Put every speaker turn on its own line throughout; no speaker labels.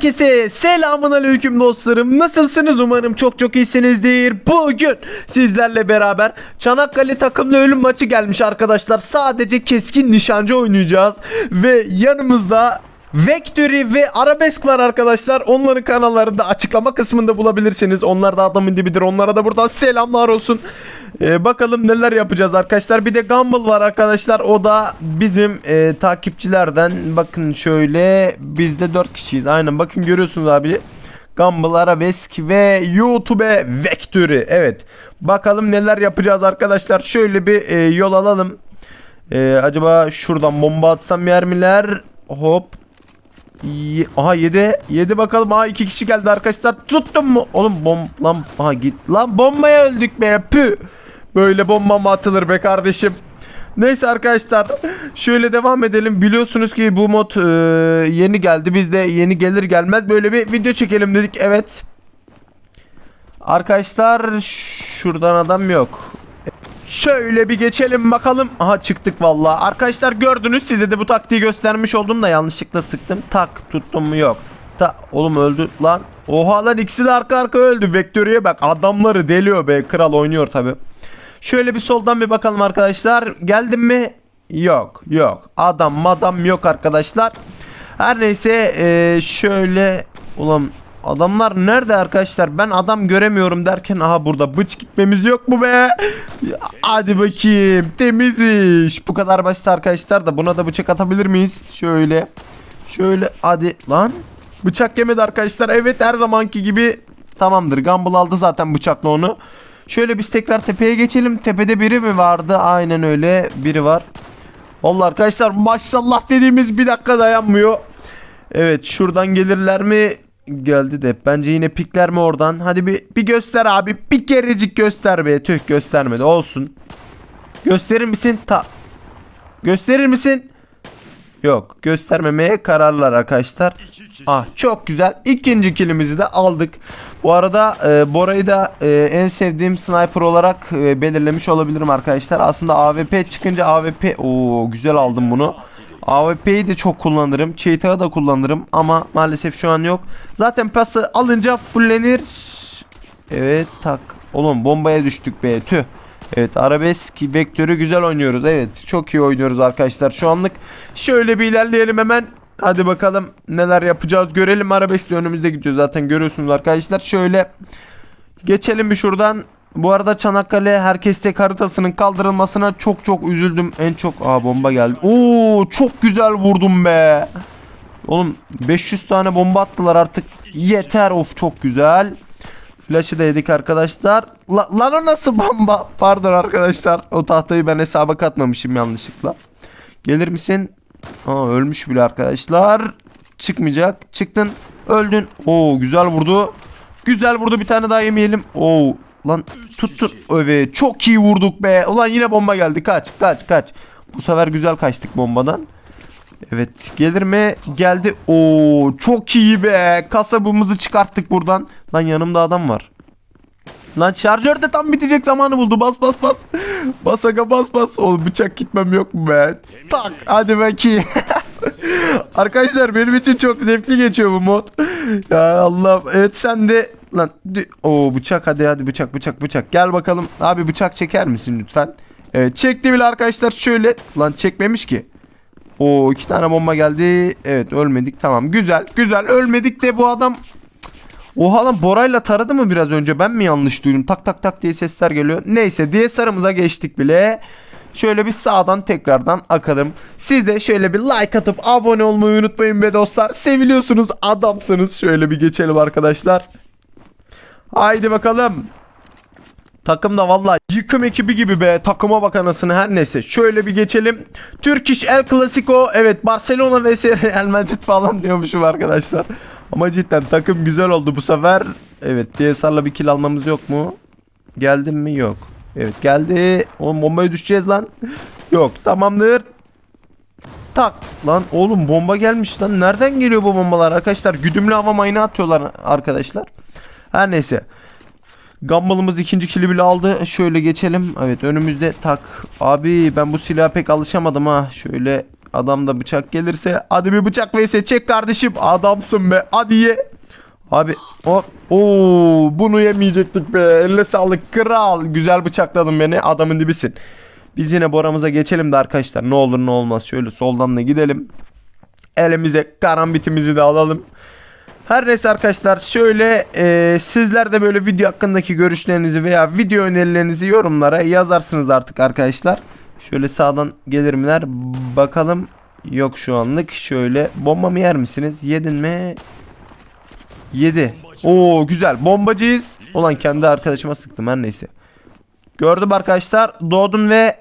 Herkese selamun aleyküm dostlarım. Nasılsınız? Umarım çok çok iyisinizdir. Bugün sizlerle beraber Çanakkale takımlı ölüm maçı gelmiş arkadaşlar. Sadece keskin nişancı oynayacağız. Ve yanımızda Victory ve Arabesk var arkadaşlar. Onların kanallarında açıklama kısmında bulabilirsiniz. Onlar da adamın dibidir. Onlara da buradan selamlar olsun. Ee, bakalım neler yapacağız arkadaşlar. Bir de Gumball var arkadaşlar. O da bizim e, takipçilerden. Bakın şöyle bizde 4 kişiyiz. Aynen bakın görüyorsunuz abi. Gumball, Arabesk ve YouTube Vektörü. Evet. Bakalım neler yapacağız arkadaşlar. Şöyle bir e, yol alalım. E, acaba şuradan bomba atsam yer miler? Hop. Ye- Aha 7 7 bakalım aha 2 kişi geldi arkadaşlar tuttum mu oğlum bom lan aha git lan bombaya öldük be pü böyle bomba mı atılır be kardeşim Neyse arkadaşlar şöyle devam edelim biliyorsunuz ki bu mod e, yeni geldi biz de yeni gelir gelmez böyle bir video çekelim dedik evet Arkadaşlar şuradan adam yok Şöyle bir geçelim bakalım. Aha çıktık vallahi. Arkadaşlar gördünüz size de bu taktiği göstermiş oldum da yanlışlıkla sıktım. Tak tuttum mu yok. Ta oğlum öldü lan. Oha lan ikisi de arka arka öldü. Vektörüye bak adamları deliyor be. Kral oynuyor tabi. Şöyle bir soldan bir bakalım arkadaşlar. Geldim mi? Yok yok. Adam madam yok arkadaşlar. Her neyse eee, şöyle ulan adamlar nerede arkadaşlar? Ben adam göremiyorum derken aha burada bıç gitmemiz yok mu be? Hadi bakayım temiz iş. Bu kadar basit arkadaşlar da buna da bıçak atabilir miyiz? Şöyle. Şöyle hadi lan. Bıçak yemedi arkadaşlar. Evet her zamanki gibi tamamdır. Gumball aldı zaten bıçakla onu. Şöyle biz tekrar tepeye geçelim. Tepede biri mi vardı? Aynen öyle. Biri var. Vallahi arkadaşlar maşallah dediğimiz bir dakika dayanmıyor. Evet şuradan gelirler mi? Geldi de bence yine pikler mi oradan? Hadi bir bir göster abi. Bir kerecik göster be. Tüh göstermedi. Olsun. Gösterir misin? Ta Gösterir misin? Yok. Göstermemeye kararlar arkadaşlar. Ah çok güzel. İkinci kilimizi de aldık. Bu arada e, Bora'yı da e, en sevdiğim sniper olarak e, belirlemiş olabilirim arkadaşlar. Aslında AWP çıkınca AWP o güzel aldım bunu. AWP'yi de çok kullanırım. Cheetah'ı da kullanırım ama maalesef şu an yok. Zaten pası alınca fullenir. Evet tak. Oğlum bombaya düştük be tüh. Evet arabesk vektörü güzel oynuyoruz. Evet çok iyi oynuyoruz arkadaşlar şu anlık. Şöyle bir ilerleyelim hemen. Hadi bakalım neler yapacağız görelim. Arabesk de önümüzde gidiyor zaten görüyorsunuz arkadaşlar. Şöyle geçelim bir şuradan. Bu arada Çanakkale herkes tek haritasının kaldırılmasına çok çok üzüldüm. En çok aa bomba geldi. Oo çok güzel vurdum be. Oğlum 500 tane bomba attılar artık. Yeter of çok güzel. Flash'ı da yedik arkadaşlar. La, lan o nasıl bomba? Pardon arkadaşlar. O tahtayı ben hesaba katmamışım yanlışlıkla. Gelir misin? Aa ölmüş bile arkadaşlar. Çıkmayacak. Çıktın. Öldün. Oo güzel vurdu. Güzel vurdu. Bir tane daha yemeyelim. Oo lan tut tut. Evet çok iyi vurduk be. Ulan yine bomba geldi. Kaç kaç kaç. Bu sefer güzel kaçtık bombadan. Evet gelir mi? Geldi. Oo çok iyi be. Kasabımızı çıkarttık buradan. Lan yanımda adam var. Lan şarjör de tam bitecek zamanı buldu. Bas bas bas. Bas aga bas bas. Oğlum bıçak gitmem yok mu be? Tak hadi bakayım. Arkadaşlar benim için çok zevkli geçiyor bu mod. Ya Allah. Evet sen de lan o bıçak hadi hadi bıçak bıçak bıçak. Gel bakalım. Abi bıçak çeker misin lütfen? Evet çekti bile arkadaşlar şöyle. Lan çekmemiş ki. O iki tane bomba geldi. Evet ölmedik. Tamam güzel güzel ölmedik de bu adam Oha lan Bora'yla taradı mı biraz önce? Ben mi yanlış duydum? Tak tak tak diye sesler geliyor. Neyse diye sarımıza geçtik bile. Şöyle bir sağdan tekrardan akalım. Siz de şöyle bir like atıp abone olmayı unutmayın be dostlar. Seviliyorsunuz, adamsınız. Şöyle bir geçelim arkadaşlar. Haydi bakalım. Takım da vallahi yıkım ekibi gibi be. Takıma bak anasını her neyse. Şöyle bir geçelim. Turkish El Clasico. Evet Barcelona vs Real Madrid falan diyormuşum arkadaşlar. Ama cidden takım güzel oldu bu sefer. Evet DSR'la bir kill almamız yok mu? Geldim mi? Yok. Evet geldi. Oğlum bombaya düşeceğiz lan. yok tamamdır. Tak lan oğlum bomba gelmiş lan. Nereden geliyor bu bombalar arkadaşlar? Güdümlü hava mayını atıyorlar arkadaşlar. Her neyse. Gumball'ımız ikinci kili bile aldı. Şöyle geçelim. Evet önümüzde tak. Abi ben bu silaha pek alışamadım ha. Şöyle Adamda bıçak gelirse hadi bir bıçak vs çek kardeşim. Adamsın be. Hadi ye. Abi o oo bunu yemeyecektik be. Eline sağlık kral. Güzel bıçakladın beni. Adamın dibisin. Biz yine boramıza geçelim de arkadaşlar. Ne olur ne olmaz. Şöyle soldan da gidelim. Elimize karambitimizi de alalım. Her neyse arkadaşlar şöyle e, sizler de böyle video hakkındaki görüşlerinizi veya video önerilerinizi yorumlara yazarsınız artık arkadaşlar. Şöyle sağdan gelir miler bakalım. Yok şu anlık. Şöyle bomba mı yer misiniz? Yedin mi? Yedi. Oo güzel. Bombacıyız. Ulan kendi arkadaşıma sıktım her neyse. Gördüm arkadaşlar. Doğdun ve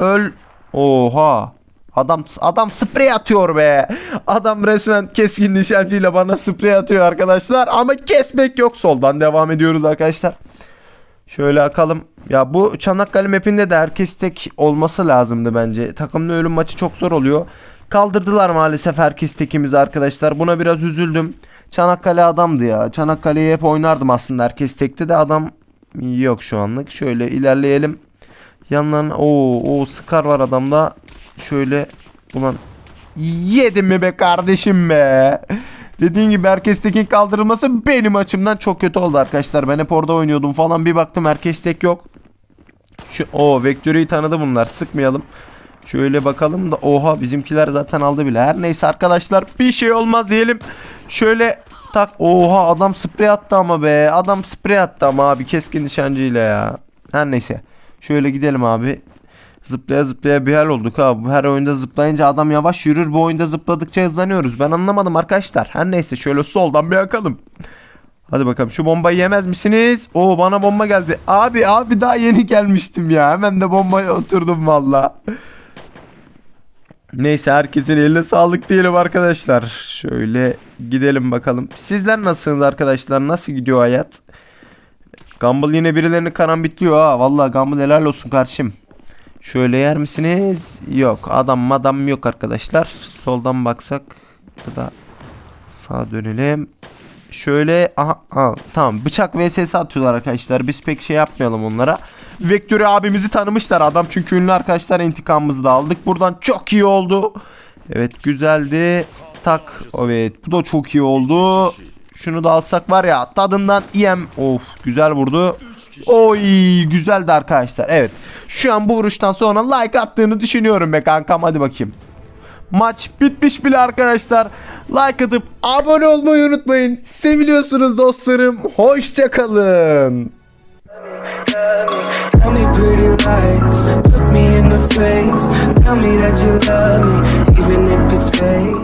öl. Oha. Adam adam sprey atıyor be. Adam resmen keskin nişancıyla bana sprey atıyor arkadaşlar. Ama kesmek yok. Soldan devam ediyoruz arkadaşlar. Şöyle akalım. Ya bu Çanakkale mapinde de herkes tek olması lazımdı bence. Takımlı ölüm maçı çok zor oluyor. Kaldırdılar maalesef herkes tekimizi arkadaşlar. Buna biraz üzüldüm. Çanakkale adamdı ya. Çanakkale'yi hep oynardım aslında herkes tekte de adam yok şu anlık. Şöyle ilerleyelim. Yanlarına o o Scar var adamda. Şöyle ulan yedim mi be kardeşim be. Dediğim gibi herkes tekin kaldırılması benim açımdan çok kötü oldu arkadaşlar. Ben hep orada oynuyordum falan bir baktım herkes tek yok. Şu o Vektörü'yü tanıdı bunlar. Sıkmayalım. Şöyle bakalım da oha bizimkiler zaten aldı bile. Her neyse arkadaşlar bir şey olmaz diyelim. Şöyle tak oha adam sprey attı ama be. Adam sprey attı ama abi keskin nişancıyla ya. Her neyse. Şöyle gidelim abi. Zıplaya zıplaya bir hal olduk ha. Bu her oyunda zıplayınca adam yavaş yürür. Bu oyunda zıpladıkça hızlanıyoruz. Ben anlamadım arkadaşlar. Her neyse şöyle soldan bir yakalım. Hadi bakalım şu bombayı yemez misiniz? Oo bana bomba geldi. Abi abi daha yeni gelmiştim ya. Hemen de bombaya oturdum valla. Neyse herkesin eline sağlık diyelim arkadaşlar. Şöyle gidelim bakalım. Sizler nasılsınız arkadaşlar? Nasıl gidiyor hayat? Gumball yine birilerini karambitliyor ha. Vallahi Gumball helal olsun kardeşim. Şöyle yer misiniz? Yok. Adam madam yok arkadaşlar. Soldan baksak ya da sağa dönelim. Şöyle aha, aha tamam bıçak vs atıyorlar arkadaşlar. Biz pek şey yapmayalım onlara. Vektörü abimizi tanımışlar adam çünkü ünlü arkadaşlar intikamımızı da aldık. Buradan çok iyi oldu. Evet güzeldi. Tak. Evet bu da çok iyi oldu. Şunu da alsak var ya tadından yem. Of güzel vurdu. Oy güzeldi arkadaşlar. Evet. Şu an bu vuruştan sonra like attığını düşünüyorum be kankam. Hadi bakayım. Maç bitmiş bile arkadaşlar. Like atıp abone olmayı unutmayın. Seviliyorsunuz dostlarım. Hoşçakalın.
Tell me pretty lies, look me in the face. Tell me that you love me, even if it's fake.